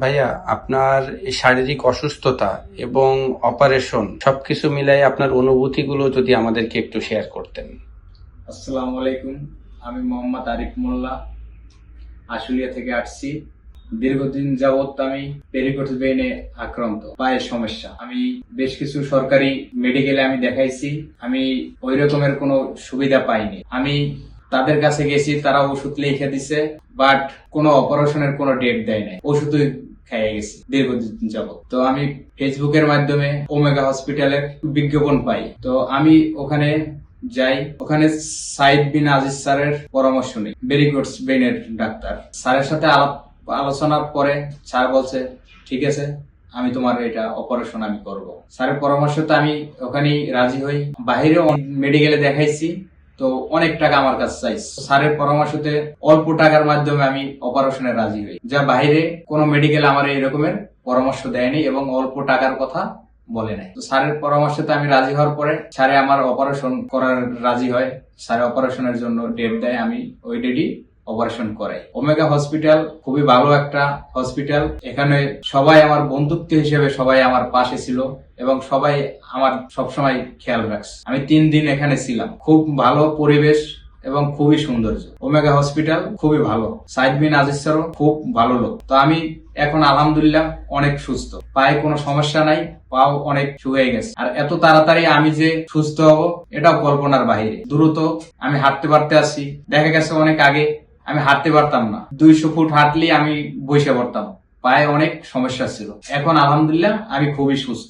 ভাইয়া, আপনার শারীরিক অসুস্থতা এবং অপারেশন সবকিছু মিলাই আপনার অনুভূতিগুলো যদি আমাদেরকে একটু শেয়ার করতেন। আসসালামু আলাইকুম। আমি মোহাম্মদ আরিফ মোল্লা, আশুলিয়া থেকে আসছি। দীর্ঘদিন যাবৎ আমি পেরিকোট বেইনে আক্রান্ত, পায়ের সমস্যা। আমি বেশ কিছু সরকারি মেডিকেলে আমি দেখাইছি। আমি ওই রকমের কোনো সুবিধা পাইনি। আমি তাদের কাছে গেছি, তারা ওষুধ লিখে দিছে বাট কোনো অপারেশনের কোনো ডেট দেয় নাই। ওষুধই খেয়ে গেছি, দীর্ঘদিন যাবৎ। তো আমি ফেসবুকের মাধ্যমে ওমেগা হসপিটালের বিজ্ঞাপন পাই। তো আমি ওখানে যাই, ওখানে সাইদ বিন আজিজ স্যারের পরামর্শ নেই। বেরিকোটস বেইনের ডাক্তার। স্যারের সাথে আলোচনার পরে স্যার বলছে, ঠিক আছে, আমি তোমার এটা অপারেশন আমি করব। স্যারের পরামর্শতে আমি ওখানেই রাজি হই। বাইরেও মেডিকেলে দেখাইছি। তো অনেক টাকা আমার কাছে চাই। স্যারের পরামর্শতে অল্প টাকার মাধ্যমে আমি অপারেশনে রাজি হই। যা বাইরে কোনো মেডিকেল আমার এই রকমের পরামর্শ দেয়নি এবং অল্প টাকার কথা বলে নাই। তো স্যারের পরামর্শতে আমি রাজি হওয়ার পরে স্যারে আমার অপারেশন করার রাজি হয়। স্যারে অপারেশনের জন্য ডেট দেয়, আমি ওই ডেটই অপারেশন করে ওমেগা হসপিটাল খুবই ভালো একটা হসপিটাল এখানে সবাই আমার বন্ধুত্ব হিসেবে সবাই আমার পাশে ছিল এবং সবাই আমার সবসময় খেয়াল রাখছে। আমি তিন দিন এখানে ছিলাম। খুব ভালো পরিবেশ এবং খুবই সৌন্দর্য। ওমেগা হসপিটাল খুবই ভালো। সাইদ বিন আজিজ স্যারও খুব ভালো লোক। তো আমি এখন আলহামদুলিল্লাহ অনেক সুস্থ। পায়ে কোনো সমস্যা নাই, পাও অনেক শুয়ে গেছে। আর এত তাড়াতাড়ি আমি যে সুস্থ হব, এটাও কল্পনার বাইরে দ্রুত আমি হাঁটতে পারতে আসি দেখা গেছে অনেক আগে আমি হাঁটতে পারতাম না। দুইশো ফুট হাঁটলেই আমি বসে পড়তাম। পায়ে অনেক সমস্যা ছিল। এখন আলহামদুলিল্লাহ আমি খুবই সুস্থ।